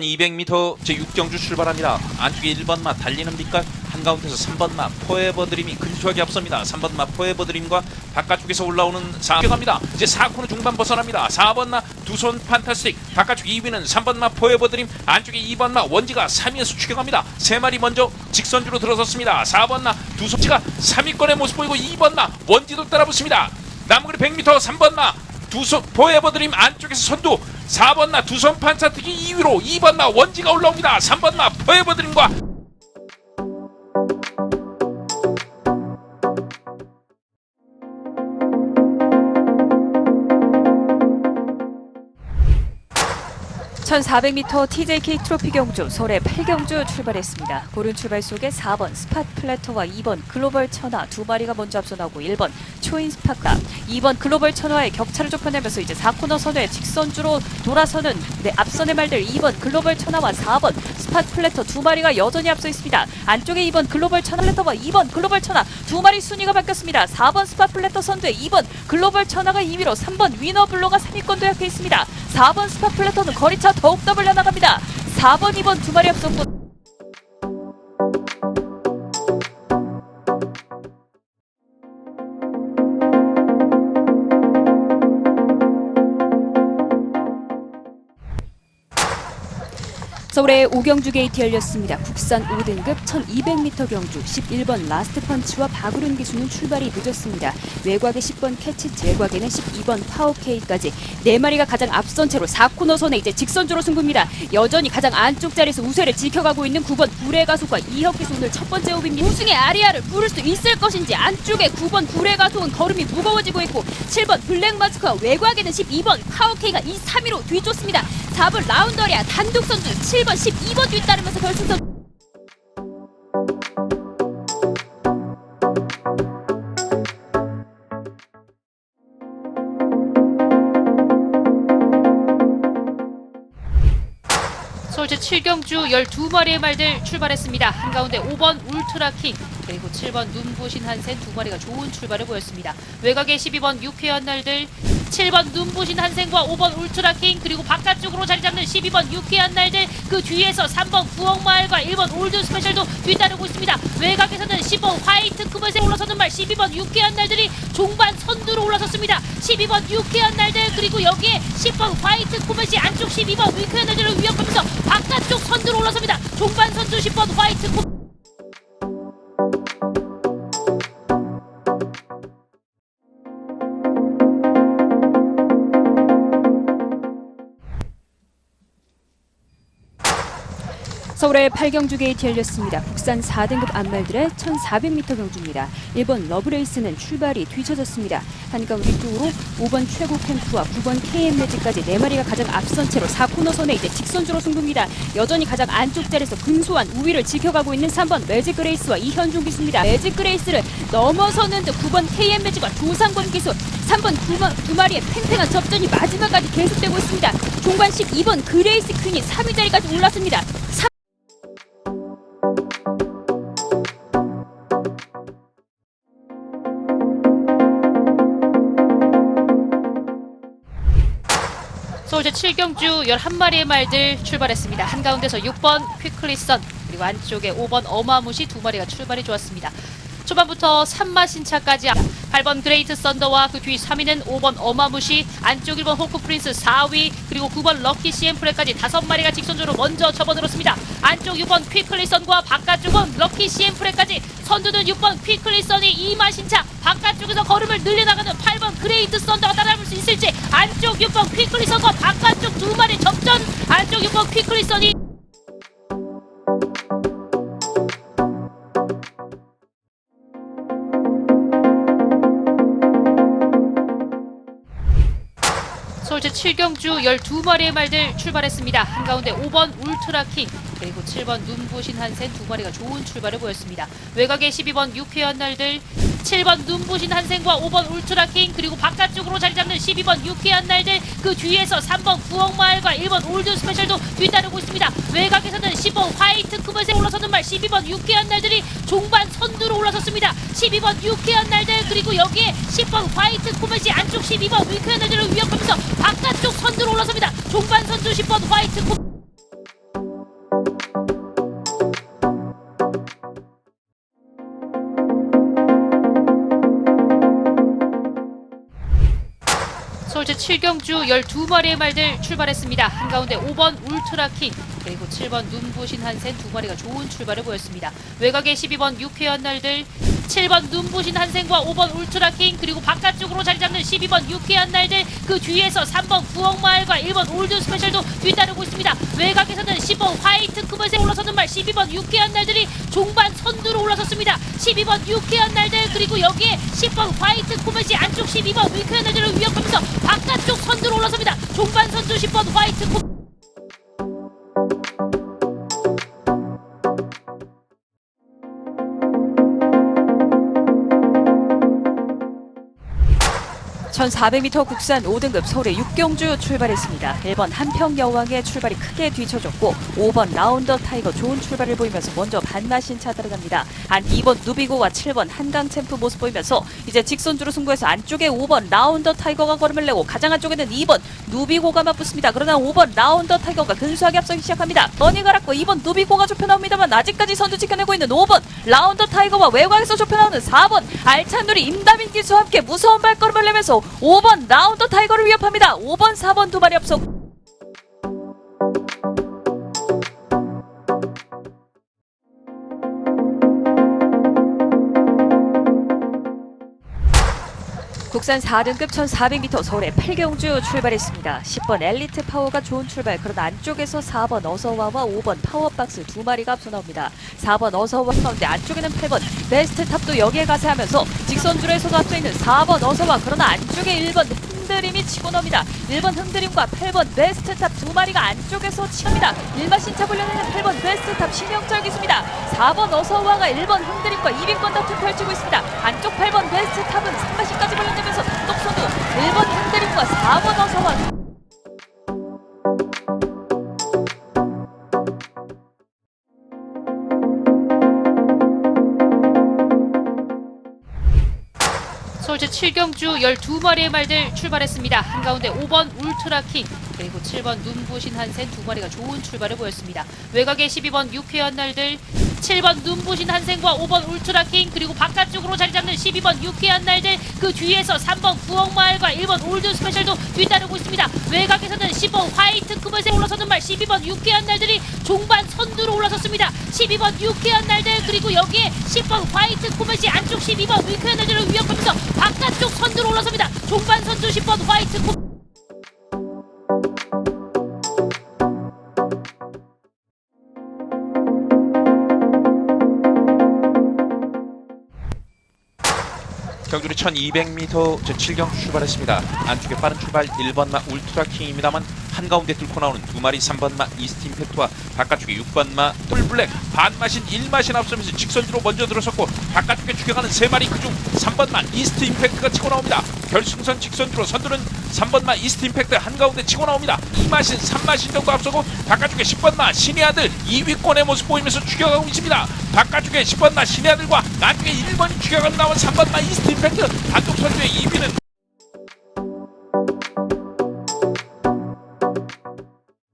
1200m 제6경주 출발합니다. 안쪽에 1번 마 달리는 빛깔 한가운데서 3번 마 포에버 드림이 근소하게 앞섭니다. 3번 마 포에버 드림과 바깥쪽에서 올라오는 4 갑니다. 이제 4코너 중반 벗어납니다. 4번 마 두 손 판타스틱 바깥쪽 2위는 3번 마 포에버 드림 안쪽에 2번 마 원지가 3위에서 추격합니다. 세 마리 먼저 직선주로 들어섰습니다. 4번 마 두 손지가 3위권의 모습 보이고 2번 마 원지도 따라붙습니다. 남은 거리 100m 3번 마 두손 포에버 드림 안쪽에서 선두 4번나 두손 판사특기 2위로 2번나 원지가 올라옵니다. 3번나 포에버 드림과 천 1400m TJK 트로피 경주 서울의 8경주 출발했습니다. 고른 출발 속에 4번 스팟 플래터와 2번 글로벌 천하 두 마리가 먼저 앞서 나오고 1번 초인 스파카 2번 글로벌 천하의 격차를 좁혀내면서 이제 4코너 선에 직선주로 돌아서는 네, 앞선의 말들 2번 글로벌 천하와 4번 스팟 플래터 두 마리가 여전히 앞서 있습니다. 안쪽에 2번 글로벌 천하 플래터와 2번 글로벌 천하 두 마리 순위가 바뀌었습니다. 4번 스팟 플래터 선두에 2번 글로벌 천하가 2위로 3번 위너 블로가 3위권 도약해 있습니다. 4번 스팟 플래터는 거리차 더욱더 벌려나갑니다. 4번, 2번 두 마리 앞섰고 서울의 오경주 게이트 열렸습니다. 국산 5등급 1200m 경주 11번 라스트 펀치와 박우른 기수는 출발이 늦었습니다. 외곽에 10번 캐치, 외곽에는 12번 파워케이까지 네 마리가 가장 앞선 채로 4코너 선에 이제 직선주로 승부입니다. 여전히 가장 안쪽 자리에서 우세를 지켜가고 있는 9번 불의 가수과 이혁 기수 오늘 첫 번째 호비입니다. 우승의 아리아를 부를 수 있을 것인지 안쪽에 9번 불의 가수는 걸음이 무거워지고 있고 7번 블랙 마스크와 외곽에는 12번 파워케이가 이 3위로 뒤쫓습니다. 4번 라운더리아 단독 선두 7번 12번 뒤따르면서 결승선 서울 제 7경주 12마리의 말들 출발했습니다. 한가운데 5번 울트라킹 그리고 7번 눈부신 한센 두 마리가 좋은 출발을 보였습니다. 외곽에 12번 유쾌한 날들 7번 눈부신 한센과 5번 울트라킹 그리고 바깥쪽으로 자리 잡는 12번 유쾌한 날들 그 뒤에서 3번 구억마을과 1번 올드 스페셜도 뒤따르고 있습니다. 외곽에서는 10번 화이트 쿠버스에 올라서는 말 12번 유쾌한 날들이 종반 선두로 올라섰습니다. 12번 유쾌한 날들 그리고 여기에 10번 화이트 쿠버시 안쪽 12번 유쾌한 날들을 위협하면서 바깥쪽 선두로 올라섭니다. 종반 선두 10번 화이트 쿠 서울의 8경주 게이트 열렸습니다. 국산 4등급 안말들의 1400m 경주입니다. 1번 러브레이스는 출발이 뒤쳐졌습니다. 한가운데 쪽으로 5번 최고 캠프와 9번 KM 매직까지 4마리가 가장 앞선 채로 4코너 선에 이제 직선주로 승부입니다. 여전히 가장 안쪽 자리에서 근소한 우위를 지켜가고 있는 3번 매직 그레이스와 이현중 기수입니다. 매직 그레이스를 넘어서는 듯 9번 KM 매직과 조상권 기수 3번 두, 마리의 팽팽한 접전이 마지막까지 계속되고 있습니다. 종관 12번 그레이스 퀸이 3위 자리까지 올랐습니다. 서울 제7경주 11마리의 말들 출발했습니다. 한가운데서 6번 퀴클리선 그리고 안쪽에 5번 어마무시 두 마리가 출발이 좋았습니다. 초반부터 3마 신차까지 8번 그레이트 썬더와 그 뒤 3위는 5번 어마무시 안쪽 1번 호크 프린스 4위 그리고 9번 럭키 CM 프레까지 5마리가 직선적으로 먼저 접어들었습니다. 안쪽 6번 퀴클리선과 바깥쪽은 럭키 CM 프레까지 선두는 6번 퀴클리선이 2마 신차 바깥쪽에서 걸음을 늘려나가는 8번 그레이트 썬더가 따라잡을 수 있을지 안쪽 6번 퀴클리선과 바깥쪽 두 마리 접전 안쪽 6번 퀴클리선이 제7경주 12마리의 말들 출발했습니다. 한가운데 5번 울트라킹 그리고 7번 눈부신 한센 두 마리가 좋은 출발을 보였습니다. 외곽에 12번 유쾌한 날들 7번 눈부신 한센과 5번 울트라킹 그리고 바깥쪽으로 자리 잡는 12번 유쾌한 날들 그 뒤에서 3번 구억마을과 1번 올드 스페셜도 뒤따르고 있습니다. 외곽에서는 10번 화이트 쿠버스에 올라서는 말 12번 유쾌한 날들이 종반 선두로 올라섰습니다. 12번 유쾌한 날들 그리고 여기에 10번 화이트 쿠버시 안쪽 12번 유쾌한 날들을 위협하면서 바깥쪽 선두로 올라섭니다. 종반 선두 10번 화이트 쿠 서울제 7경주 12마리의 말들 출발했습니다. 한가운데 5번 울트라킹 그리고 7번 눈부신 한센 두 마리가 좋은 출발을 보였습니다. 외곽에 12번 유쾌한 날들 7번 눈부신 한센과 5번 울트라킹 그리고 바깥쪽으로 자리 잡는 12번 유쾌한 날들 그 뒤에서 3번 부엌마을과 1번 올드 스페셜도 뒤따르고 있습니다. 외곽에서는 10번 화이트 크벗에 올라서는 말 12번 유쾌한 날들이 종반 선두로 올라섰습니다. 12번 유쾌한 날들 그리고 여기에 10번 화이트 안쪽 12번 유쾌한 날들을 위협하면서 바깥쪽 선두로 올라섭니다. 종반 선두 10번 화이트 코 천 400m 국산 5등급 서울의 육경주 출발했습니다. 1번 한평 여왕의 출발이 크게 뒤쳐졌고 5번 라운더 타이거 좋은 출발을 보이면서 먼저 반마신 차 들어갑니다. 한 2번 누비고와 7번 한강 챔프 모습 보이면서 이제 직선주로 승부해서 안쪽에 5번 라운더 타이거가 걸음을 내고 가장 안쪽에는 2번 누비고가 맞붙습니다. 그러나 5번 라운더 타이거가 근소하게 앞서기 시작합니다. 번이 갈았고 2번 누비고가 좁혀 나옵니다만 아직까지 선두 지켜내고 있는 5번 라운더 타이거와 외곽에서 좁혀 나오는 4번 알찬 누리 임다민 기수와 함께 무서운 발걸음을 내면서 5번 라운더 타이거를 위협합니다. 5번 4번 두 마리 앞서 국산 4등급 1400m 서울의 8경주 출발했습니다. 10번 엘리트 파워가 좋은 출발. 그러나 안쪽에서 4번 어서와와 5번 파워박스 두 마리가 앞서 나옵니다. 4번 어서와 가운데 안쪽에는 8번 베스트 탑도 여기에 가세하면서 직선줄에 서도 앞서 있는 4번 어서와 그러나 안쪽에 1번 흔들림이 치고 나옵니다. 1번 흔들림과 8번 베스트 탑 두 마리가 안쪽에서 치합니다. 일마 신차 불려내는 8번 베스트 탑 신영철 기수입니다. 4번 어서와가 1번 흔들림과 200번 다툼 펼치고 있습니다. 안쪽 8번 베스트 탑은 3마신까지 불려내면서 단독 선두 1번 흔들림과 4번 어서와 서울제 7경주 12마리의 말들 출발했습니다. 한가운데 5번 울트라킹 그리고 7번 눈부신 한센 두 마리가 좋은 출발을 보였습니다. 외곽에 12번 유쾌한 날들 7번 눈부신 한센과 5번 울트라킹 그리고 바깥쪽으로 자리 잡는 12번 유쾌한 날들 그 뒤에서 3번 부엌마을과 1번 올드 스페셜도 뒤따르고 있습니다. 외곽에서는 10번 화이트 크벗에 올라서는 말 12번 유쾌한 날들이 종반 선두로 올라섰습니다. 12번 유쾌한 날들 그리고 여기에 10번 화이트 코멧이 안쪽 12번 유쾌한 날들을 위협하면서 바깥쪽 선두로 올라섭니다. 종반 선두 10번 화이트 코경 주리 1200m 제 7경 출발했습니다. 안쪽에 빠른 출발 1번마 울트라킹입니다만 한가운데 뚫고 나오는 두 마리 3번마 이스트 임팩트와 바깥쪽에 6번마 톨블랙 반마신 1마신 앞서면서 직선주로 먼저 들어섰고 바깥쪽에 죽여가는 세 마리 그중 3번마 이스트 임팩트가 치고 나옵니다. 결승선 직선주로 선두는 3번마 이스트 임팩트 한가운데 치고 나옵니다. 2마신 3마신 정도 앞서고 바깥쪽에 10번마 신의 아들 2위권의 모습 보이면서 죽여가고 있습니다. 바깥쪽에 10번마 신의 아들과 나중에 1번이 죽여가고 나온 3번마 이스트 임팩트 단독 선두의 2위는